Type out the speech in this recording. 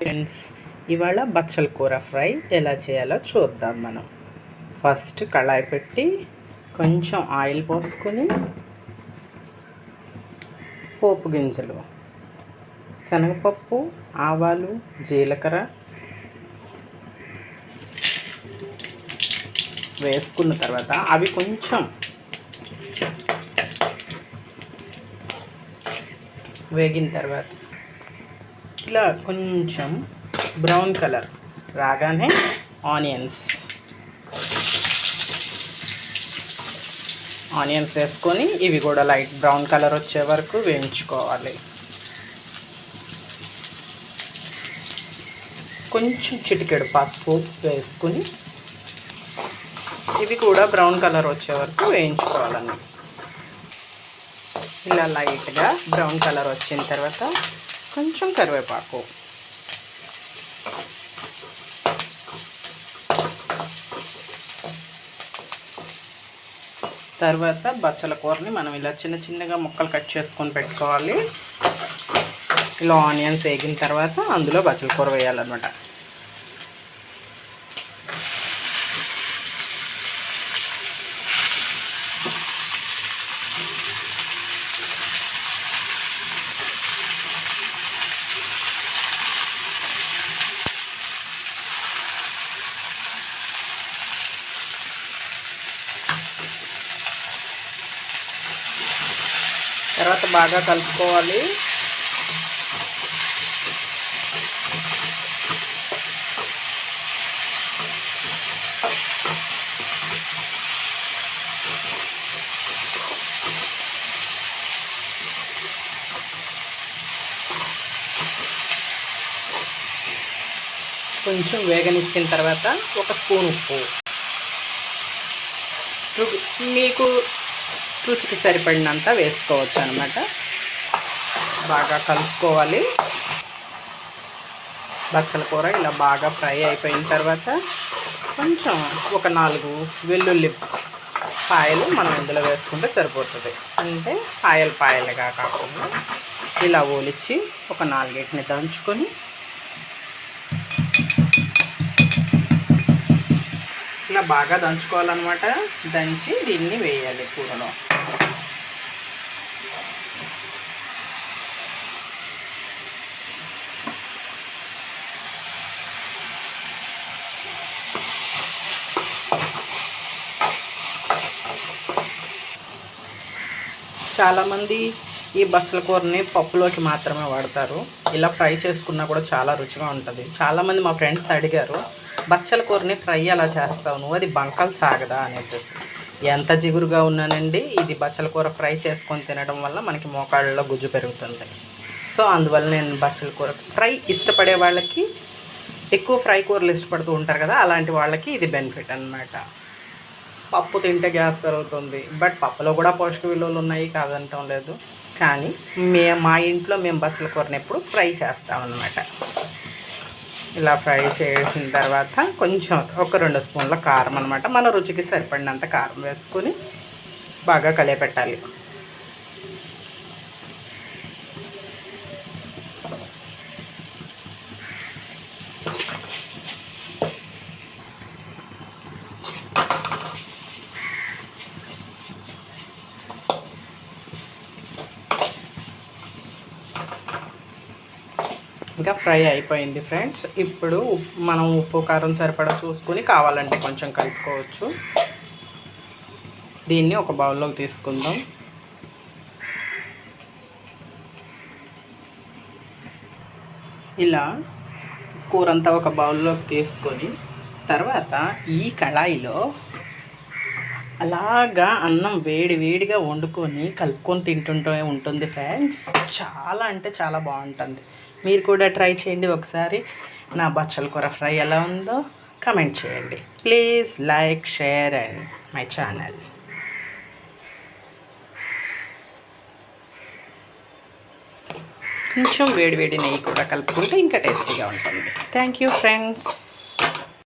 Friends ఇవాళ బచ్చల కూర fry ఎలా చేయాలో చూద్దాం మనం. ఫస్ట్ కళాయి పెట్టి కొంచెం ఆయిల్ పోసుకొని పోపు గింజలు శనగపప్పు ఆవాలు జీలకర్ర వేసుకున్న తర్వాత అవి కొంచెం వేగిన తర్వాత ఇట్లా కొంచెం బ్రౌన్ కలర్ రాగానే ఆనియన్స్. ఆనియన్స్ వేసుకొని ఇవి కూడా లైట్ బ్రౌన్ కలర్ వచ్చే వరకు వేయించుకోవాలి. కొంచెం చిటికెడు పసుపు వేసుకుని ఇవి కూడా బ్రౌన్ కలర్ వచ్చే వరకు వేయించుకోవాలండి. ఇలా లైట్గా బ్రౌన్ కలర్ వచ్చిన తర్వాత కొంచెం కరివేపాకు. తర్వాత బచ్చల కూరని మనం ఇలా చిన్న చిన్నగా ముక్కలు కట్ చేసుకొని పెట్టుకోవాలి. ఇలా ఆనియన్స్ వేగిన తర్వాత అందులో బచ్చల కూర వేయాలన్నమాట. తర్వాత బాగా కలుపుకోవాలి. కొంచెం వేగనిచ్చిన తర్వాత ఒక స్పూన్ ఉప్పు. మీకు రుచికి సరిపడినంత వేసుకోవచ్చు అనమాట బాగా కలుపుకోవాలి. బచ్చల కూర ఇలా బాగా ఫ్రై అయిపోయిన తర్వాత కొంచెం ఒక నాలుగు వెల్లుల్లి పాయలు మనం ఇందులో వేసుకుంటే సరిపోతుంది. అంటే పాయలు పాయలుగా కాకుండా ఇలా ఓలిచ్చి ఒక నాలుగేటిని దంచుకొని ఇట్లా బాగా దంచుకోవాలన్నమాట. దంచి దీన్ని వేయాలి కూరలో. చాలామంది ఈ బచ్చల కూరని పప్పులోకి మాత్రమే వాడతారు. ఇలా ఫ్రై చేసుకున్నా కూడా చాలా రుచిగా ఉంటుంది. చాలామంది మా ఫ్రెండ్స్ అడిగారు బచ్చల కూరని ఫ్రై ఎలా చేస్తావు నువ్వు? అది బంకలు సాగదా అనేసి. ఎంత జిగురుగా ఉన్నానండి? ఇది బచ్చల కూర ఫ్రై చేసుకొని తినడం వల్ల మనకి మోకాళ్ళలో గుజ్జు పెరుగుతుంది. సో అందువల్ల నేను బచ్చల కూర ఫ్రై ఇష్టపడే వాళ్ళకి ఎక్కువ ఫ్రై కూరలు ఇష్టపడుతూ ఉంటారు కదా అలాంటి వాళ్ళకి ఇది బెనిఫిట్ అన్నమాట. పప్పు తింటే గ్యాస్ పెరుగుతుంది. బట్ పప్పులో కూడా పోషక విలువలు ఉన్నాయి కాదనటం లేదు. కానీ మే మా ఇంట్లో మేము బచ్చల కూరని ఎప్పుడు ఫ్రై చేస్తామన్నమాట ఇలా ఫ్రై చేసిన తర్వాత కొంచెం ఒక రెండు స్పూన్ల కారం అనమాట మన రుచికి సరిపడినంత కారం వేసుకొని బాగా కలియపెట్టాలి. ఇంకా ఫ్రై అయిపోయింది ఫ్రెండ్స్. ఇప్పుడు మనం ఉప్పు కారం సరిపడా చూసుకొని కావాలంటే కొంచెం కలుపుకోవచ్చు. దీన్ని ఒక బౌల్లోకి తీసుకుందాం. ఇలా కూరంతా ఒక బౌల్లోకి తీసుకొని తర్వాత ఈ కళాయిలో అలాగా అన్నం వేడి వేడిగా వండుకొని కలుపుకొని తింటుంటే ఉంటుంది ఫ్రెండ్స్. చాలా అంటే చాలా బాగుంటుంది. మీరు కూడా ట్రై చేయండి ఒకసారి. నా బచ్చల కూర ఫ్రై ఎలా ఉందో కమెంట్ చేయండి. Please like share and my channel. కొంచెం వేడి వేడి నెయ్యి కూడా కలుపుకుంటే ఇంకా టేస్టీగా ఉంటుంది. Thank you friends.